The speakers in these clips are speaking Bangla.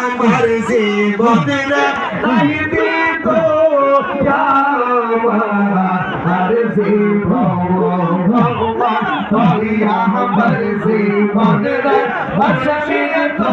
আমার জীবনের রাইতে তো আমার জীবন আমার জীবনের বাসনে তো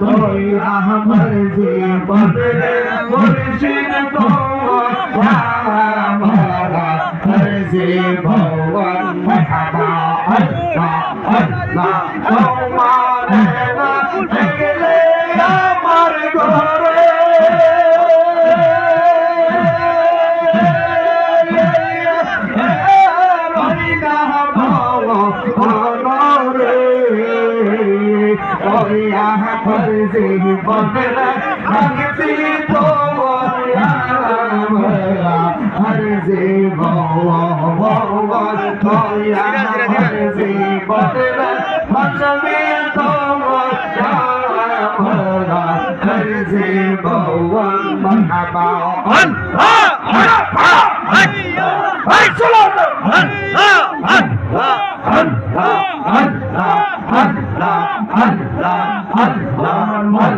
গো মনোরে আল্লাহ গো আরে তুমি আরে চোখের মনে তুমি সাথীরা হাজারো গো আমার জীবনের তুই আমার জীবনের মুর্শিদ তো আমার জীবন মাহবা আল্লাহ আল্লাহ তোমার না গেলে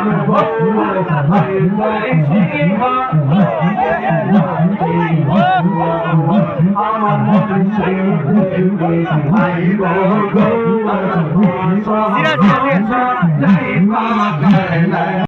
ঘরে আমার